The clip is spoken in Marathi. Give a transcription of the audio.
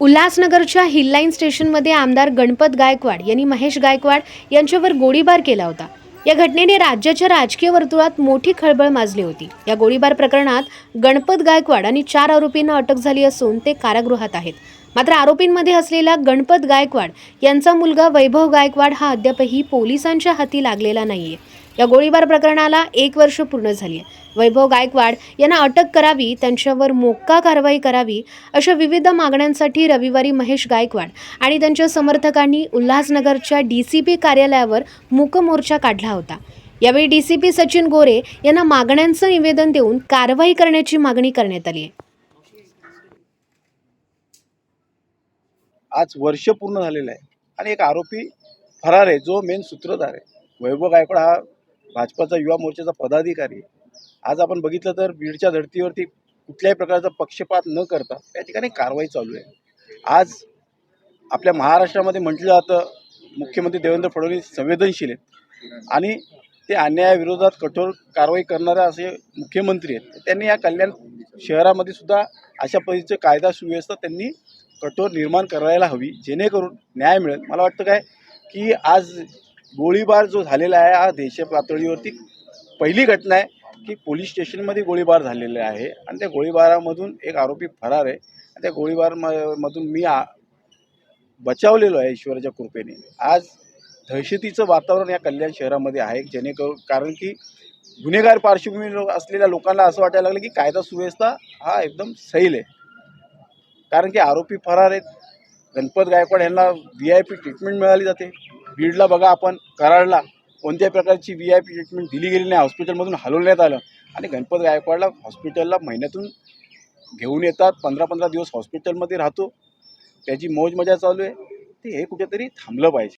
उल्हासनगरच्या हिललाईन स्टेशनमध्ये आमदार गणपत गायकवाड यांनी महेश गायकवाड यांच्यावर गोळीबार केला होता. या घटनेने राज्याच्या राजकीय वर्तुळात मोठी खळबळ माजली होती. या गोळीबार प्रकरणात गणपत गायकवाड आणि चार आरोपींना अटक झाली असून ते कारागृहात आहेत. मात्र आरोपींमध्ये असलेला गणपत गायकवाड यांचा मुलगा वैभव गायकवाड हा अद्यापही पोलिसांच्या हाती लागलेला नाहीये. या गोळीबार प्रकरणाला एक वर्ष पूर्ण झाली आहे वैभव गायकवाड यांना अटक करावी त्यांच्यावर मोक्का कारवाई करावी अशा विविध मागण्यांसाठी रविवारी महेश गायकवाड आणि त्यांच्या समर्थकांनी उल्हासनगरच्या डी सी पी कार्यालयावर मूकमोर्चा काढला होता. यावेळी D C P Sachin Gore यांना मागण्यांचं निवेदन देऊन कारवाई करण्याची मागणी करण्यात आली आहे आज वर्ष पूर्ण झालेलं आहे. आणि एक आरोपी फरार आहे जो मेन सूत्रधार आहे. वैभव गायकवाड हा भाजपाचा युवा मोर्चाचा पदाधिकारी आहे. आज आपण बघितलं तर बीडच्या धर्तीवरती कुठल्याही प्रकारचा पक्षपात न करता त्या ठिकाणी कारवाई चालू आहे. आज आपल्या महाराष्ट्रामध्ये म्हटलं जातं मुख्यमंत्री देवेंद्र फडणवीस संवेदनशील आहेत. आणि ते अन्यायाविरोधात कठोर कारवाई करणारे असे मुख्यमंत्री आहेत. त्यांनी या कल्याण शहरामध्ये सुद्धा अशा पद्धतीचे कायदा सुव्यवस्था त्यांनी कठोर निर्माण करायला हवी जेणेकरून न्याय मिळेल. मला वाटतं काय? की आज गोळीबार जो झालेला आहे हा देश पातळीवरती पहिली घटना आहे की पोलीस स्टेशनमध्ये गोळीबार झालेला आहे. आणि त्या गोळीबारामधून एक आरोपी फरार आहे. आणि त्या गोळीबार म- मधून मी आ बचावलेलो आहे ईश्वराच्या कृपेने. आज दहशतीचं वातावरण या कल्याण शहरामध्ये आहे जेणेकरून कारण की गुन्हेगार पार्श्वभूमी असलेल्या लोकांना असं वाटायला लागलं की कायदा सुव्यवस्था हा एकदम सैल आहे. कारण की आरोपी फरार आहेत. गणपत गायकवाड यांना व्ही आय पी ट्रीटमेंट मिळाली जाते. बीडला बघा आपण कराडला कोणत्याही प्रकारची व्ही आय पी ट्रीटमेंट दिली गेली नाही हॉस्पिटलमधून हलवण्यात आलं. आणि गणपत गायकवाडला हॉस्पिटलला महिन्यातून घेऊन येतात पंधरा पंधरा दिवस हॉस्पिटलमध्ये राहतो. त्याची मौज मजा चालू आहे. ते हे कुठेतरी थांबलं पाहिजे.